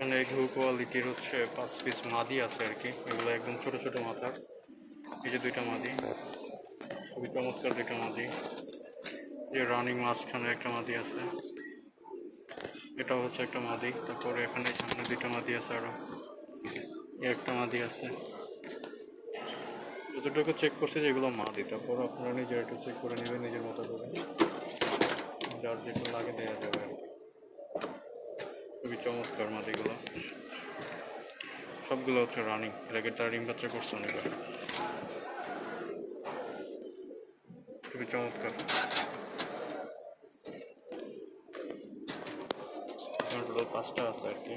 এখানে ঘু কোয়ালিটির হচ্ছে পাঁচ পিস মাদি আছে আর কি। এগুলো একদম ছোট ছোট মাথার। এই যে দুইটা মাদি, খুবই চমৎকার দুইটা মাদি। যে রানিং মাঝখানে একটা মাদি আছে। এটাও হচ্ছে একটা মাদি। তারপরে এখানে সামনে দুইটা মাদি আছে আরও। এই একটা মাদি আছে। যতটুকু চেক করছে যে এগুলো মাদি, তারপর আপনারা নিজের একটু চেক করে নেবেন, নিজের মতো করে। যার যেটা লাগে দেওয়া যাবে। খুবই চমৎকার মাটিগুলো। সবগুলো হচ্ছে রানিং আগে তার ডিম বাচ্চা করছে অনেক খুবই চমৎকার। পাঁচটা আছে আর কি।